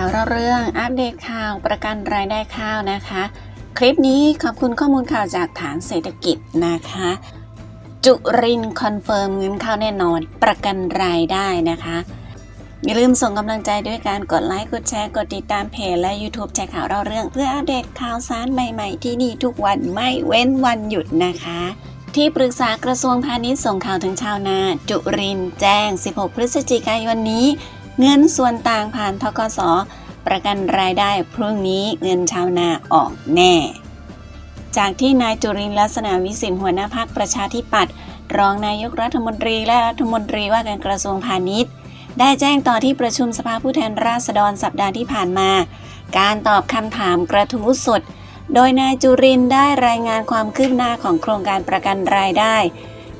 ข่าวเรื่องอัปเดตข่าวประกันรายได้ข้าวนะคะ คลิปนี้ขอบคุณข้อมูลข่าวจากฐานเศรษฐกิจนะคะ จุรินคอนเฟิร์มเงินเข้าแน่นอนประกันรายได้นะคะอย่าลืมส่งกำลังใจด้วยการกดไลค์กดแชร์กดติดตามเพจและ YouTube แชร์ข่าวเราเรื่อง เพื่ออัปเดตข่าวสารใหม่ๆ ที่นี่ทุกวันไม่เว้นวันหยุดนะคะ ที่ปรึกษากระทรวงพาณิชย์ส่งข่าวถึงชาวนา จุรินแจ้ง 16 พฤศจิกายนนี้ เงินส่วนต่างผ่านทกสประกันรายได้พรุ่งนี้เงินชาวนาออกแน่ จากที่นายจุรินลักษณะวิสิทธิ์หัวหน้าพักประชาธิปัตย์รองนายกรัฐมนตรีและรัฐมนตรีว่าการกระทรวงพาณิชย์ ได้แจ้งต่อที่ประชุมสภาผู้แทนราษฎรสัปดาห์ที่ผ่านมา การตอบคำถามกระทู้สด โดยนายจุรินได้รายงานความคืบหน้าของโครงการประกันรายได้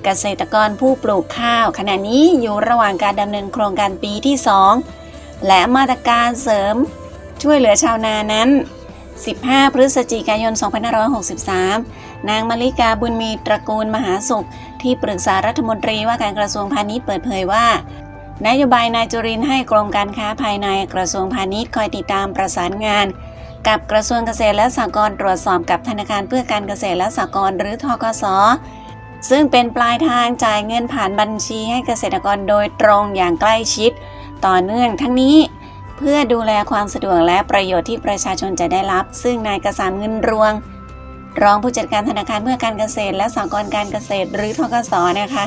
เกษตรกรผู้ปลูกข้าว ขณะนี้อยู่ระหว่างการดำเนินโครงการปีที่ 2 และมาตรการเสริม ช่วยเหลือชาวนานั้น 15 พฤศจิกายน 2563 นางมาริกาบุญมีตระกูลมหาสุข ที่ปรึกษารัฐมนตรีว่าการกระทรวงพาณิชย์เปิดเผยว่านโยบายนายจุรินให้กรมการค้าภายในกระทรวงพาณิชย์คอยติดตามประสานงาน กับกระทรวงเกษตรและสหกรณ์ตรวจสอบกับธนาคารเพื่อการเกษตรและสหกรณ์หรือทกส ซึ่งเป็นปลายทางจ่ายเงินผ่านบัญชีให้เกษตรกรโดยตรงอย่างใกล้ชิด ต่อเนื่องทั้งนี้ เพื่อดูแลความสะดวกและประโยชน์ที่ประชาชนจะได้รับ ซึ่งนายกษานเงินรวง รองผู้จัดการธนาคารเพื่อการเกษตร และสหกรณ์การเกษตรหรือทกสนะคะ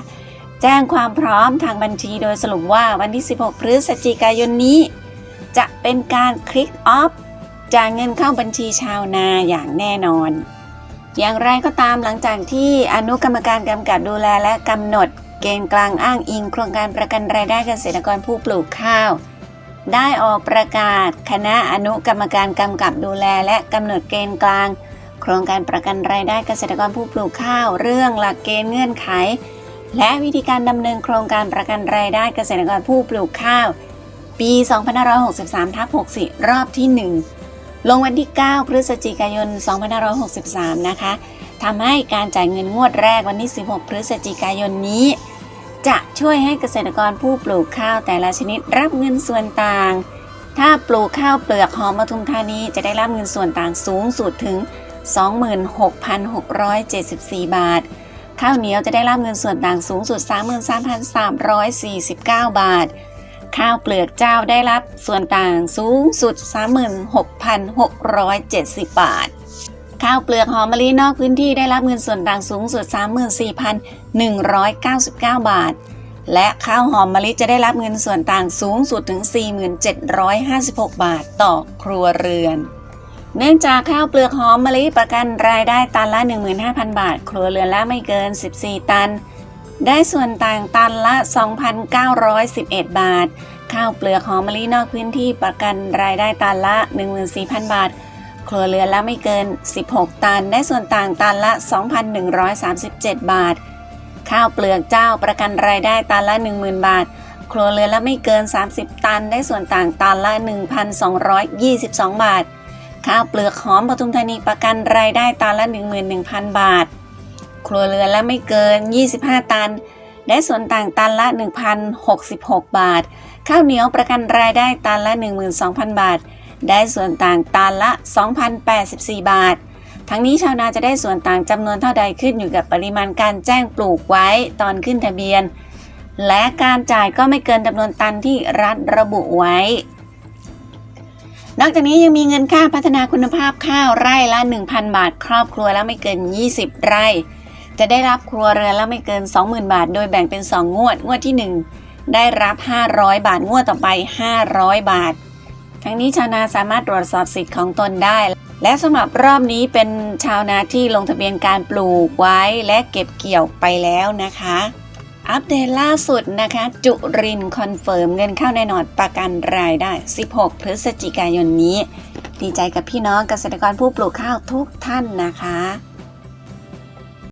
แจ้งความพร้อมทางบัญชีโดยสรุปว่าวันที่ 16 พฤศจิกายนนี้ จะเป็นการคลิกออฟจ่ายเงินเข้าบัญชีชาวนาอย่างแน่นอน อย่างไรก็ตามหลังจากที่อนุกรรมการกำกับดูแลและกำหนดเกณฑ์กลางอ้างอิง โครงการประกันรายได้เกษตรกรผู้ปลูกข้าว ได้ออกประกาศคณะอนุกรรมการกำกับดูแลและกำหนดเกณฑ์กลาง โครงการประกันรายได้เกษตรกรผู้ปลูกข้าว เรื่องหลักเกณฑ์เงื่อนไข และวิธีการดำเนินโครงการประกันรายได้เกษตรกรผู้ปลูกข้าว ปี 2563ทับ64 รอบที่ 1 ลงวันที่ 9 พฤศจิกายน 2563 นะคะทำให้การจ่ายเงินงวดแรกวันที่ 16 พฤศจิกายนนี้ จะช่วยให้เกษตรกรผู้ปลูกข้าวแต่ละชนิดรับเงินส่วนต่าง ถ้าปลูกข้าวเปลือกหอมปทุมธานีจะได้รับเงินส่วนต่างสูงสุดถึง 26,674 บาท ข้าวเหนียวจะได้รับเงินส่วนต่างสูงสุด 33,349 บาท ข้าวเปลือกเจ้าได้รับส่วนต่างสูงสุด 36,670 บาท ข้าวเปลือกหอมมะลินอกพื้นที่ได้รับเงินส่วนต่างสูงสุด 34,199 บาท และข้าวหอมมะลิจะได้รับเงินส่วนต่างสูงสุดถึง 4756 บาทต่อครัวเรือนเนื่องจากข้าวเปลือกหอมมะลิประกันรายได้ตันละ 15,000 บาท ครัวเรือนละไม่เกิน 14 ตัน ได้ส่วนต่างตันละ 2,911 บาท ข้าวเปลือกหอมมะลินอกพื้นที่ประกันรายได้ตันละ 14,000 บาท ครัวเรือนละไม่เกิน 16 ตัน ได้ส่วนต่างตันละ 2,137 บาท ข้าวเปลือกเจ้าประกันรายได้ตันละ 10,000 บาท ครัวเรือนละไม่เกิน 30 ตัน ได้ส่วนต่างตันละ 1,222 บาท ข้าวเปลือกหอมปทุมธานีประกันรายได้ตันละ 11,000 บาท ครัวเรือนละไม่เกิน 25 ตันได้ส่วนต่างตันละ 1,066 บาท ข้าวเหนียวประกันรายได้ตันละ 12,000 บาท ได้ส่วนต่างตันละ 2,084 บาท ทั้งนี้ชาวนาจะได้ส่วนต่างจำนวนเท่าใดขึ้นอยู่กับปริมาณการแจ้งปลูกไว้ตอนขึ้นทะเบียน และการจ่ายก็ไม่เกินจำนวนตันที่รัฐระบุไว้นอกจากนี้ยังมีเงินค่าพัฒนาคุณภาพข้าวไร่ละ 1,000 บาท ครอบครัวและไม่เกิน 20 ไร่ จะได้รับครัวเรือนละไม่เกิน 20,000 บาท โดยแบ่งเป็น 2 งวด งวดที่ 1 ได้รับ 500 บาท งวดต่อไป 500 บาท ทั้งนี้ชาวนาสามารถตรวจสอบสิทธิ์ของตนได้ และสำหรับรอบนี้เป็นชาวนาที่ลงทะเบียนการปลูกไว้และเก็บเกี่ยวไปแล้วนะคะ อัปเดตล่าสุดนะคะ จุรินคอนเฟิร์มเงินเข้าแน่นอนประกันรายได้ 16 พฤศจิกายนนี้ ดีใจกับพี่น้องเกษตรกรผู้ปลูกข้าวทุกท่านนะคะ